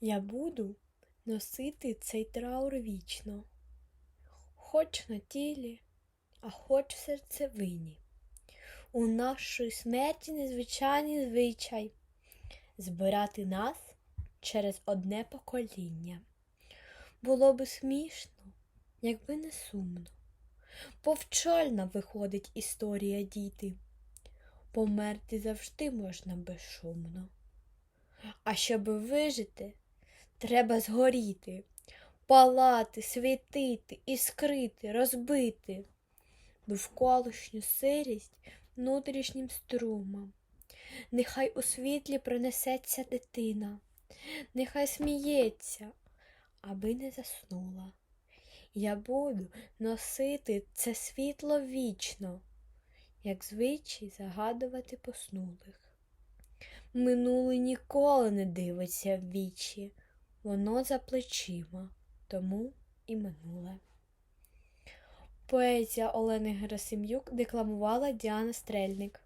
Я буду носити цей траур вічно, хоч на тілі, а хоч в серцевині. У нашої смерті незвичайний звичай збирати нас через одне покоління. Було би смішно, якби не сумно. Повчальна виходить історія діти. Померти завжди можна безшумно. А щоб вижити, треба згоріти, палати, світити, іскрити, розбити довколишню сирість внутрішнім струмом. Нехай у світлі пронесеться дитина, нехай сміється, аби не заснула. Я буду носити це світло вічно, як звичай загадувати поснулих. Минуле ніколи не дивиться в вічі, воно за плечима, тому і минуле. Поезія Олени Герасим'юк декламувала Діана Стрельник.